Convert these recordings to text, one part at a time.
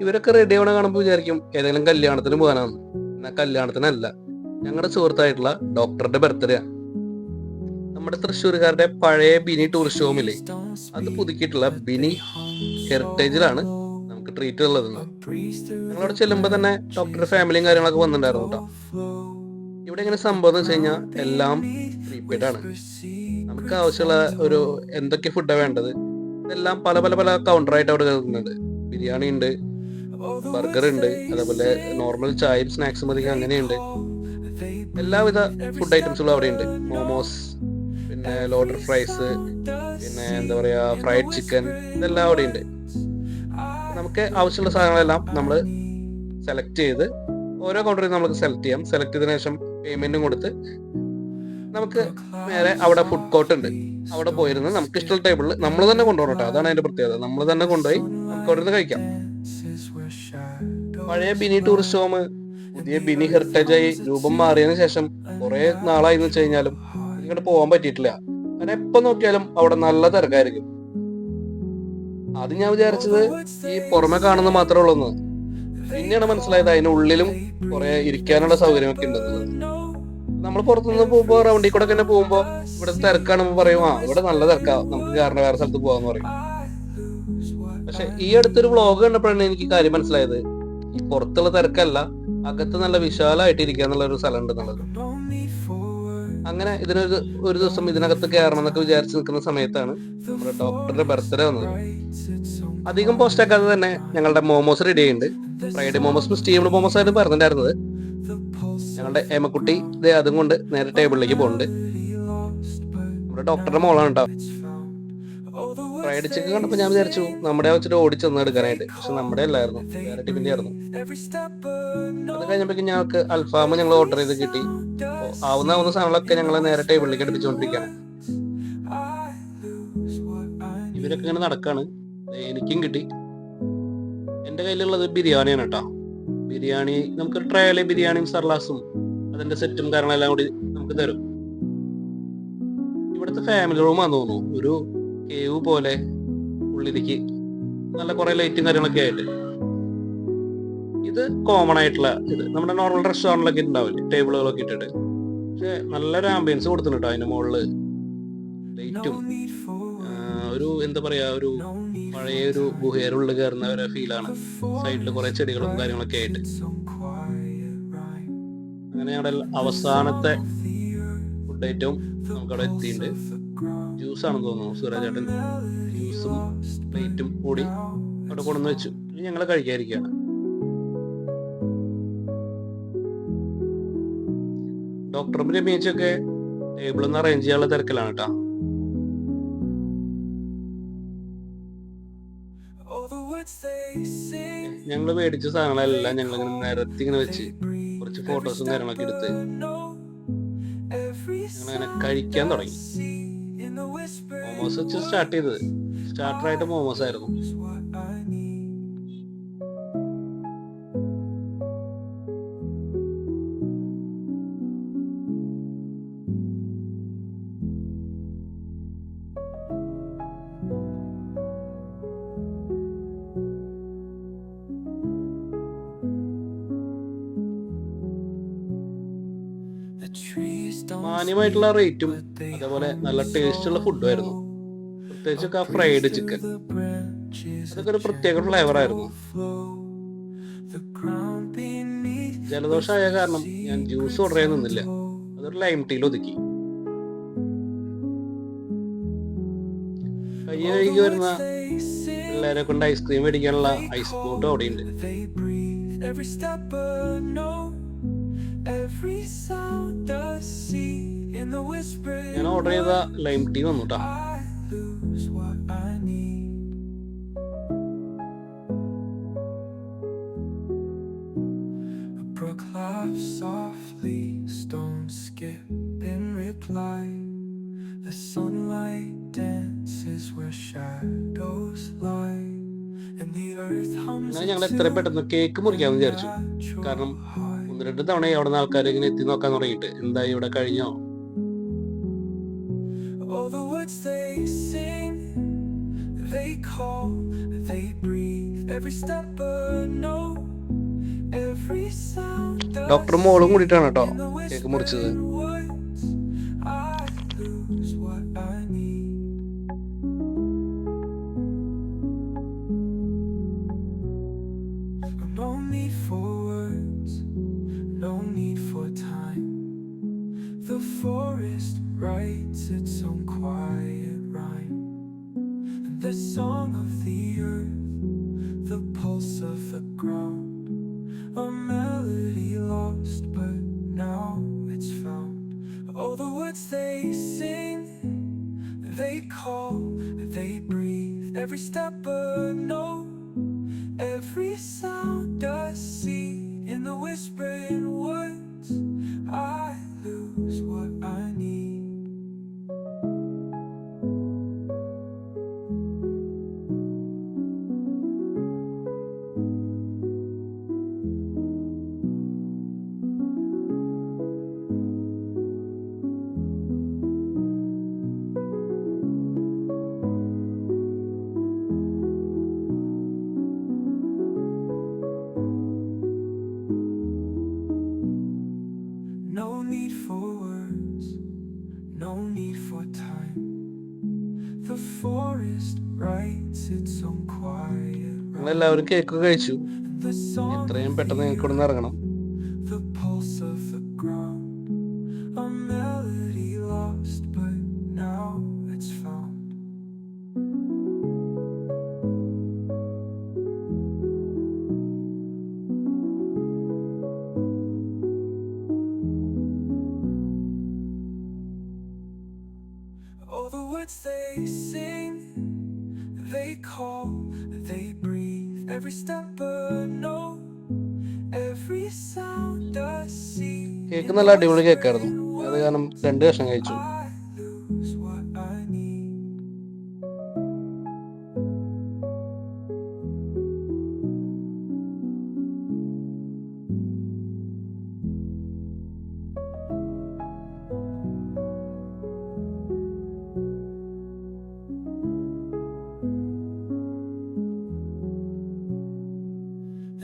ഇവരൊക്കെ റെഡി ആവണ കാണുമ്പോൾ വിചാരിക്കും ഏതെങ്കിലും കല്യാണത്തിന് പോകാനാണ് എന്നാൽ കല്യാണത്തിനല്ല ഞങ്ങളുടെ സുഹൃത്തായിട്ടുള്ള ഡോക്ടറുടെ ബർത്ത്ഡേ ആണ് നമ്മുടെ തൃശ്ശൂരുകാരുടെ പഴയ ബിനി ടൂറിസ്റ്റ് ഹോമില്ലേ അത് പുതുക്കിയിട്ടുള്ള ബിനി ഹെറിറ്റേജിലാണ് നമുക്ക് ട്രീറ്റ് ഉള്ളത് ഞങ്ങളവിടെ ചെല്ലുമ്പോൾ തന്നെ ഡോക്ടറുടെ ഫാമിലിയും കാര്യങ്ങളൊക്കെ വന്നിട്ടുണ്ടായിരുന്നു കേട്ടോ. ഇവിടെ എങ്ങനെ സംഭവം എന്ന് വെച്ച് കഴിഞ്ഞാൽ എല്ലാം പ്രീപെയ്ഡ് ആണ്. നമുക്ക് ആവശ്യമുള്ള ഒരു എന്തൊക്കെ ഫുഡാണ് വേണ്ടത് ഇതെല്ലാം പല പല പല കൗണ്ടറായിട്ട് അവിടെ കിടക്കുന്നുണ്ട്. ബിരിയാണി ഉണ്ട് ബർഗർ ഉണ്ട് അതേപോലെ നോർമൽ ചായയും സ്നാക്സും മതി അങ്ങനെയുണ്ട്. എല്ലാവിധ ഫുഡ് ഐറ്റംസുകളും അവിടെ ഉണ്ട്. മോമോസ് പിന്നെ ലോഡർ ഫ്രൈസ് പിന്നെ എന്താ പറയാ ഫ്രൈഡ് ചിക്കൻ ഇതെല്ലാം അവിടെ ഉണ്ട്. നമുക്ക് ആവശ്യമുള്ള സാധനങ്ങളെല്ലാം നമ്മൾ സെലക്ട് ചെയ്ത് ഓരോ കൗണ്ടറിൽ നമുക്ക് സെലക്ട് ചെയ്യാം. സെലക്ട് ചെയ്തതിനു ശേഷം പേയ്മെന്റും കൊടുത്ത് നമുക്ക് നേരെ അവിടെ ഫുഡ് കോർട്ട് ഉണ്ട്. അവിടെ പോയിരുന്ന് നമുക്ക് ഇഷ്ടമുള്ള ടേബിളിൽ നമ്മൾ തന്നെ കൊണ്ടുപോകണം കേട്ടോ. അതാണ് അതിന്റെ പ്രത്യേകത. നമ്മൾ തന്നെ കൊണ്ടുപോയി നമുക്ക് അവിടെ നിന്ന് കഴിക്കാം. പഴയ ബിനി ടൂറിസ്റ്റ് ഹോം പുതിയ ബിനി ഹെറിറ്റേജ് ആയി രൂപം മാറിയതിനു ശേഷം കുറെ നാളായി എന്ന് വെച്ച് കഴിഞ്ഞാലും ഇങ്ങോട്ട് പോകാൻ പറ്റിയിട്ടില്ല. കാരണം എപ്പോ നോക്കിയാലും അവിടെ നല്ല തിരക്കായിരിക്കും. അത് ഞാൻ വിചാരിച്ചത് ഈ പുറമെ കാണുന്ന മാത്രമേ ഉള്ളൂ പിന്നെയാണ് മനസ്സിലായത് അതിനുള്ളിലും കുറെ ഇരിക്കാനുള്ള സൗകര്യമൊക്കെ ഉണ്ടെന്നുള്ളത് നമ്മൾ പുറത്തുനിന്ന് പോകുമ്പോ റൗണ്ടിൽ കൂടെ തന്നെ പോകുമ്പോ ഇവിടെ തിരക്കാണെന്ന് പറയും. ആ ഇവിടെ നല്ല തിരക്കാ. നമുക്ക് കാരണം വേറെ സ്ഥലത്ത് പോവാന്ന് പറയും. പക്ഷെ ഈ അടുത്തൊരു വ്ളോഗ് കണ്ടപ്പോഴാണ് എനിക്ക് കാര്യം മനസ്സിലായത്. ഈ പുറത്തുള്ള തിരക്കല്ല അകത്ത് നല്ല വിശാലമായിട്ട് ഇരിക്കുക ഒരു സ്ഥലം ഉണ്ടെന്നുള്ളത് അങ്ങനെ ഇതിനൊരു ഒരു ദിവസം ഇതിനകത്ത് കയറണം എന്നൊക്കെ വിചാരിച്ച് നിൽക്കുന്ന സമയത്താണ് നമ്മുടെ ഡോക്ടറുടെ ബർത്ത്ഡേ വന്നത്. അധികം പോസ്റ്റാക്കാതെ തന്നെ ഞങ്ങളുടെ മോമോസ് റെഡി ആയിട്ടുണ്ട് ഫ്രൈഡേ മോമോസ് സ്റ്റീംഡ് മോമോസ് ആയിട്ട് പറഞ്ഞിട്ടുണ്ടായിരുന്നത്. ഞങ്ങളുടെ ഏമക്കുട്ടി ഇത് അതും കൊണ്ട് നേരെ ടേബിളിലേക്ക് പോകുന്നുണ്ട് നമ്മുടെ ഡോക്ടറുടെ മോളാണ് കേട്ടോ ഫ്രൈഡ് ചിക്കൻ കണ്ടപ്പോൾ ഞാൻ വിചാരിച്ചു നമ്മുടെ വെച്ചിട്ട് വെച്ചിട്ട് ഓടിച്ചെന്ന് എടുക്കാനായിട്ട്. പക്ഷെ നമ്മുടെ അല്ലായിരുന്നു. വേറെ ടീമിന്റെ ആയിരുന്നു. അത് കഴിഞ്ഞപ്പോഴേക്കും ഞങ്ങൾക്ക് അൽഫാം ഞങ്ങൾ ഓർഡർ ചെയ്ത് കിട്ടി. ആവുന്ന ആവുന്ന സാധനങ്ങളൊക്കെ ഞങ്ങൾ നേരെ ടേബിളിലേക്ക് അടുപ്പിച്ചുകൊണ്ടിരിക്കുകയാണ്. ഇവരൊക്കെ ഇങ്ങനെ നടക്കാണ്. എനിക്കും കിട്ടി. എന്റെ കയ്യിലുള്ളത് ബിരിയാണിയാണ് കേട്ടോ ബിരിയാണി നമുക്ക് ട്രയൽ ബിരിയാണിയും സർലാസും അതിന്റെ സെറ്റും കാര്യങ്ങളെല്ലാം കൂടി നമുക്ക് തരും. ഇവിടുത്തെ ഫാമിലി റൂമാന്ന് തോന്നുന്നു. ഒരു കേവ് പോലെ ഉള്ളിലേക്ക് നല്ല കുറെ ലൈറ്റും കാര്യങ്ങളൊക്കെ ആയിട്ട്. ഇത് കോമൺ ആയിട്ടുള്ള ഇത് നമ്മുടെ നോർമൽ റെസ്റ്റോറന്റിലൊക്കെ ഉണ്ടാവില്ല ടേബിളുകളൊക്കെ ഇട്ടിട്ട്. പക്ഷെ നല്ലൊരു ആംബിയൻസ് കൊടുത്തിട്ടുണ്ട് അതിന്റെ മുകളിൽ ലൈറ്റും ഒരു എന്താ പറയാ ഒരു പഴയ ഒരു ഗുഹേരുള്ളിൽ കയറുന്ന ഒരു ഫീലാണ്. സൈഡിൽ കുറെ ചെടികളും കാര്യങ്ങളൊക്കെ ആയിട്ട്. അങ്ങനെ ഞങ്ങളുടെ അവസാനത്തെ ഫുഡ് ഐറ്റവും നമുക്കവിടെ എത്തിയിട്ടുണ്ട്. ജ്യൂസ് ആണെന്ന് തോന്നുന്നു സൂരജേട്ടൻ. ജ്യൂസും പ്ലേറ്റും കൂടി അവിടെ കൊണ്ടുവന്ന് വെച്ചു. ഇനി ഞങ്ങൾ കഴിക്കാതിരിക്കുകയാണ്. ഡോക്ടറും രമേശൊക്കെ ടേബിൾ ഒന്ന് അറേഞ്ച് ചെയ്യാനുള്ള തിരക്കിലാണ് കേട്ടോ. ഞങ്ങൾ മേടിച്ച സാധനങ്ങളെല്ലാം ഞങ്ങൾ ഇങ്ങനെ നിരത്തി ഇങ്ങനെ വെച്ച് കുറച്ച് ഫോട്ടോസും കാര്യങ്ങളൊക്കെ എടുത്ത് അങ്ങനെ കഴിക്കാൻ തുടങ്ങി. മോമോസ് വെച്ച് സ്റ്റാർട്ട് ചെയ്തത്. സ്റ്റാർട്ടർ ആയിട്ട് മോമോസ് ആയിരുന്നു. മാന്യമായിട്ടുള്ള റേറ്റും അതേപോലെ നല്ല ടേസ്റ്റ് ഉള്ള ഫുഡും ആയിരുന്നു. പ്രത്യേകിച്ച് ആ ഫ്രൈഡ് ചിക്കൻ അതൊക്കെ ഒരു പ്രത്യേക ഫ്ലേവർ ആയിരുന്നു. ജലദോഷമായ കാരണം ഞാൻ ജ്യൂസ് ഓർഡർ ചെയ്യാൻ നിന്നില്ല. അതൊരു ലൈം ടീയിൽ ഒതുക്കി. കയ്യ കഴുകി വരുന്ന പിള്ളേരെ കൊണ്ട് ഐസ്ക്രീം മേടിക്കാനുള്ള ഐസ് ബോട്ടും അവിടെയുണ്ട് Every step a note, every sound a sea in the whisper. ഞാൻ ഓർഡർ ചെയ്ത ലൈം ടീ വന്നു കേട്ടോ I lose what I need. A brook laughs softly, stones skip in reply. The sunlight dances where shadows lie, and the earth hums. അങ്ങനെ ഞങ്ങൾ എത്ര പെട്ടെന്ന് cake മുറിക്കാമെന്ന് വിചാരിച്ചു കാരണം രണ്ട് തവണ അവിടെ ആൾക്കാർ ഇങ്ങനെ എത്തി നോക്കാന്ന് പറഞ്ഞിട്ട് എന്താ ഇവിടെ കഴിഞ്ഞോ? ഡോക്ടർ മോളും കൂടിട്ടാണ് കേട്ടോ കേക്ക് മുറിച്ചത്. Song of the earth, the pulse of the ground. A melody lost, but now it's found. Oh, the words they sing, they call, they breathe. Every step a note, every sound a seed. In the whispering woods, I lose what ഞങ്ങളെല്ലാവരും cake കഴിച്ചു എത്രയും പെട്ടെന്ന് ഞങ്ങൾക്ക് ഇവിടെ ഇറങ്ങണം of the. Oh, words they sing, they call, they. Every step a note, every sound a see. Cake നല്ല അടിപൊളി കേക്കായിരുന്നു അത് കാരണം രണ്ട് കഷ്ണം കഴിച്ചു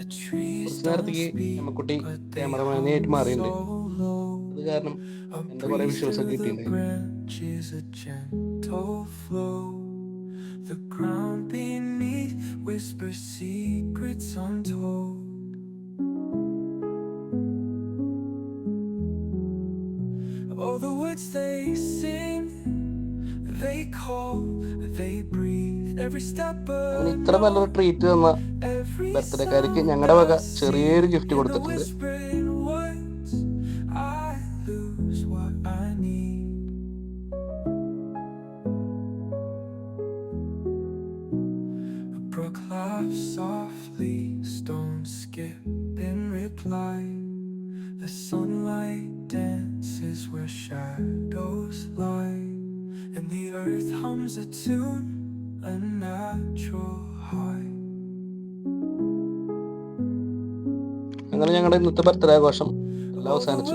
കുറച്ച് നേരത്തേക്ക് നമ്മക്കുട്ടി ക്യാമറമാനായിട്ട് മാറിയിട്ടുണ്ട് അത് കാരണം എന്റെ കുറെ വിഷ്വൽസ് ഒക്കെ കിട്ടിയിട്ടുണ്ട് branches a gentle flow. The ground beneath whispers secrets untold. Oh, the words they sing, they call, they breathe. Every step ഇത്ര നല്ലൊരു ട്രീറ്റ് തന്ന every ബർത്ത്ഡേക്കാർക്ക് ഞങ്ങളുടെ വക ചെറിയൊരു ഗിഫ്റ്റ് കൊടുത്തിട്ടുണ്ട് whispering words, I lose what I need. A brook laughs softly, stones skip in reply. The sunlight dances where shadows lie, and the earth hums a tune, a അങ്ങനെ ഞങ്ങളുടെ ഇന്നത്തെ birthday ആഘോഷം എല്ലാം അവസാനിച്ചു.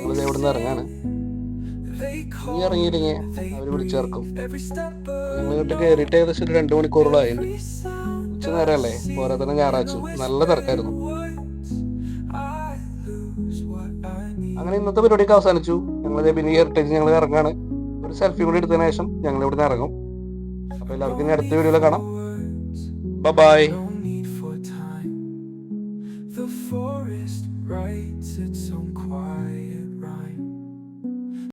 ഞങ്ങൾ ഇവിടെ നിന്ന് ഇറങ്ങാണ്. നീ ഇറങ്ങിയില്ലെങ്കിൽ അവർ വിളിച്ചേർക്കും ഞങ്ങൾ ഇങ്ങോട്ട് കയറിയിട്ട് ഏകദേശം ഒരു രണ്ട് മണിക്കൂറോളായിട്ടുണ്ട് ഉച്ച നേരമല്ലേ? പോരാ തന്നെ ഞായറാഴ്ച. നല്ല തിരക്കായിരുന്നു. അങ്ങനെ ഇന്നത്തെ പരിപാടിയൊക്കെ അവസാനിച്ചു. ഞങ്ങൾ പിന്നെ ഹെറിറ്റേജ് ഞങ്ങൾ ഇറങ്ങാണ്. ഒരു സെൽഫി കൂടി എടുത്തതിന് ശേഷം ഞങ്ങൾ ഇവിടെ നിന്ന് ഇറങ്ങും. അപ്പൊ എല്ലാവർക്കും അടുത്ത വീഡിയോയിൽ കാണാം. By right